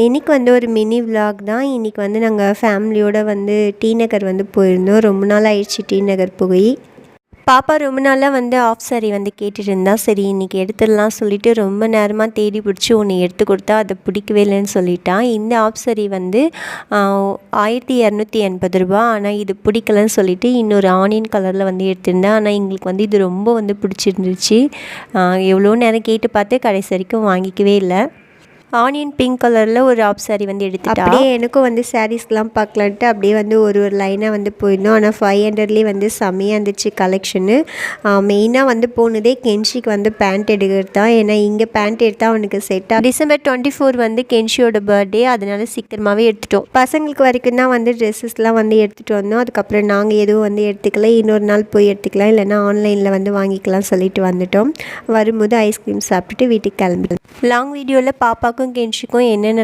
இன்றைக்கி வந்து ஒரு மினி விலாக் தான். இன்றைக்கி வந்து நாங்கள் ஃபேமிலியோடு வந்து டி நகர் வந்து போயிருந்தோம். ரொம்ப நாள் ஆயிடுச்சு டி நகர் போய். பாப்பா ரொம்ப நாளாக வந்து ஆஃப் சாரி வந்து கேட்டுட்டு இருந்தா. சரி இன்றைக்கி எடுத்துடலாம் சொல்லிவிட்டு ரொம்ப நேரமாக தேடி பிடிச்சி ஒன்று எடுத்து கொடுத்தா அதை பிடிக்கவே இல்லைன்னு சொல்லிட்டான் இந்த ஆஃப் சாரி வந்து ஆயிரத்தி இரநூத்தி எண்பது ரூபா. ஆனால் இது பிடிக்கலன்னு சொல்லிட்டு இன்னொரு ஆனியன் கலரில் வந்து எடுத்திருந்தேன். ஆனால் எங்களுக்கு வந்து இது ரொம்ப வந்து பிடிச்சிருந்துச்சு. எவ்வளோ நேரம் கேட்டு பார்த்து கடைசி வரைக்கும் வாங்கிக்கவே இல்லை. ஆனியன் பிங்க் கலரில் ஒரு ஆப் சாரி வந்து எடுத்துட்டா? அப்படியே எனக்கும் வந்து சாரீஸ்லாம் பார்க்கலான்ட்டு அப்படியே வந்து ஒரு ஒரு லைனாக வந்து போயிருந்தோம் ஆனால் ஃபைவ் ஹண்ட்ரட்லேயே வந்து செம்மையாக இருந்துச்சு கலெக்ஷனு மெயினாக வந்து போனதே கென்ஷிக்கு வந்து பேண்ட் எடுக்கிறது தான் ஏன்னா இங்கே பேண்ட் எடுத்தால் அவனுக்கு செட்டாக டிசம்பர் டுவெண்ட்டி ஃபோர் வந்து கென்ஷியோட பர்த்டே அதனால சீக்கிரமாகவே எடுத்துட்டோம். பசங்களுக்கு வரைக்கும் தான் வந்து ட்ரெஸ்ஸஸ்லாம் வந்து எடுத்துகிட்டு வந்தோம். அதுக்கப்புறம் நாங்கள் எதுவும் வந்து எடுத்துக்கல. இன்னொரு நாள் போய் எடுத்துக்கலாம். இல்லைன்னா ஆன்லைனில் வந்து வாங்கிக்கலாம் சொல்லிட்டு வந்துட்டோம். வரும்போது ஐஸ்கிரீம் சாப்பிட்டுட்டு வீட்டுக்கு கிளம்பிட்டோம் லாங் வீடியோவில் பாப்பாக்கும் கென்ஷிக்கும் என்னென்ன